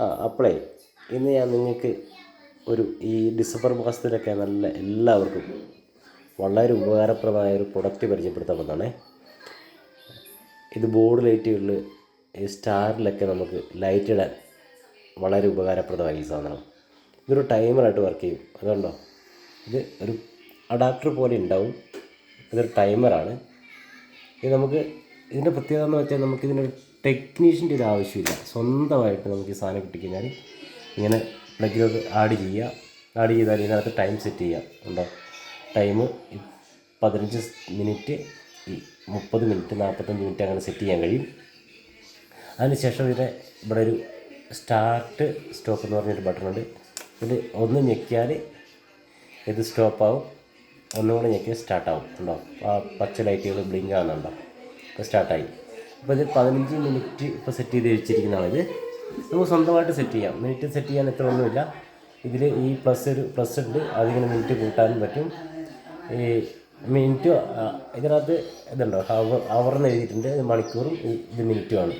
അപ്പോളേ ഇന്ന് ഞാൻ നിങ്ങൾക്ക് ഒരു ഈ ഡിസംബർ മാസത്തിലൊക്കെ നല്ല എല്ലാവർക്കും വളരെ ഉപകാരപ്രദമായ ഒരു പ്രൊഡക്റ്റ് പരിചയപ്പെടുത്താൻ വന്നതാണേ. ഇത് ബോർഡ് ലൈറ്റുകളിൽ സ്റ്റാറിലൊക്കെ നമുക്ക് ലൈറ്റ് ഇടാൻ വളരെ ഉപകാരപ്രദമായി ഈ സാധനം ഇതൊരു ടൈമറായിട്ട് വർക്ക് ചെയ്യും. അതുകൊണ്ടോ? ഇത് ഒരു അഡാപ്റ്റർ പോലെ ഉണ്ടാവും. ഇതൊരു ടൈമറാണ് ഇത് നമുക്ക് ഇതിന്റെ പ്രത്യേകത എന്ന് വെച്ചാൽ നമുക്ക് ഇതിനൊരു ടെക്നീഷ്യന്റെ ഒരു ആവശ്യമില്ല. സ്വന്തമായിട്ട് നമുക്ക് ഈ സാധനം കിട്ടിക്കഴിഞ്ഞാൽ ഇങ്ങനെ പ്ലഗിലോട്ട് ആഡ് ചെയ്യുക. ആഡ് ചെയ്താൽ ഇതിനകത്ത് ടൈം സെറ്റ് ചെയ്യാം ഉണ്ടോ? ടൈം പതിനഞ്ച് മിനിറ്റ് മുപ്പത് മിനിറ്റ് നാൽപ്പത്തഞ്ച് മിനിറ്റ് അങ്ങനെ സെറ്റ് ചെയ്യാൻ കഴിയും. അതിനുശേഷം ഇതിന്റെ ഇവിടെ ഒരു സ്റ്റാർട്ട് സ്റ്റോപ്പ് എന്ന് പറഞ്ഞൊരു ബട്ടണുണ്ട് ഇത് ഒന്ന് ഞെക്കിയാൽ ഇത് സ്റ്റോപ്പാവും ഒന്നുകൂടെ ഞെക്കിയാൽ സ്റ്റാർട്ടാവും ഉണ്ടോ? ആ പച്ച ലൈറ്റുകൾ ബ്ലിങ്ക് ആകുന്നുണ്ടോ ഇപ്പോൾ സ്റ്റാർട്ടായി. അപ്പോൾ ഇത് പതിനഞ്ച് മിനിറ്റ് ഇപ്പോൾ സെറ്റ് ചെയ്ത് വെച്ചിരിക്കുന്നതാണ് ഇത് നമുക്ക് സ്വന്തമായിട്ട് സെറ്റ് ചെയ്യാം. മിനിറ്റ് സെറ്റ് ചെയ്യാൻ എത്ര ഒന്നുമില്ല. ഇതിൽ ഈ പ്ലസ് ഒരു പ്ലസ് ഉണ്ട്. അതിങ്ങനെ മിനിറ്റ് കൂട്ടാനും പറ്റും. ഈ മിനിറ്റ് ഇതിനകത്ത് ഇതുണ്ടോ? ഹവർ ഹവറെന്ന് എഴുതിയിട്ടുണ്ട്. ഇത് മണിക്കൂറും ഇത് മിനിറ്റുമാണ്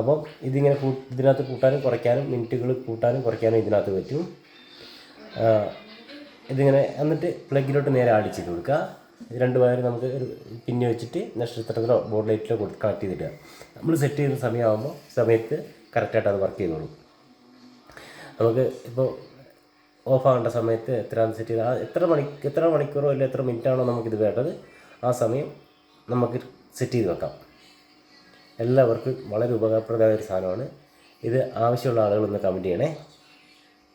അപ്പം ഇതിങ്ങനെ കൂ ഇതിനകത്ത് കൂട്ടാനും കുറയ്ക്കാനും മിനിറ്റുകൾ കൂട്ടാനും കുറയ്ക്കാനും ഇതിനകത്ത് പറ്റും. ഇതിങ്ങനെ എന്നിട്ട് പ്ലഗിലോട്ട് നേരെ അടിച്ചിട്ട് കൊടുക്കുക. ഇത് രണ്ട് വയർ നമുക്ക് ഒരു പിന്നെ വെച്ചിട്ട് നക്ഷത്രത്തിലോ ബോർഡ് ലൈറ്റിലോ കൊടുത്ത് കണക്ട് ചെയ്തിടുക. നമ്മൾ സെറ്റ് ചെയ്യുന്ന സമയമാകുമ്പോൾ സമയത്ത് കറക്റ്റായിട്ട് അത് വർക്ക് ചെയ്തോളും. നമുക്ക് ഇപ്പോൾ ഓഫ് ആകേണ്ട സമയത്ത് എത്ര സെറ്റ് ചെയ്ത് എത്ര മണി എത്ര മണിക്കൂറോ അല്ലെങ്കിൽ എത്ര മിനിറ്റാണോ നമുക്കിത് വേണ്ടത്? ആ സമയം നമുക്ക് സെറ്റ് ചെയ്ത് വെക്കാം. എല്ലാവർക്കും വളരെ ഉപകാരപ്രദമായ ഒരു സാധനമാണ്. ഇത് ആവശ്യമുള്ള ആളുകളൊന്ന് കമന്റ് ചെയ്യണേ.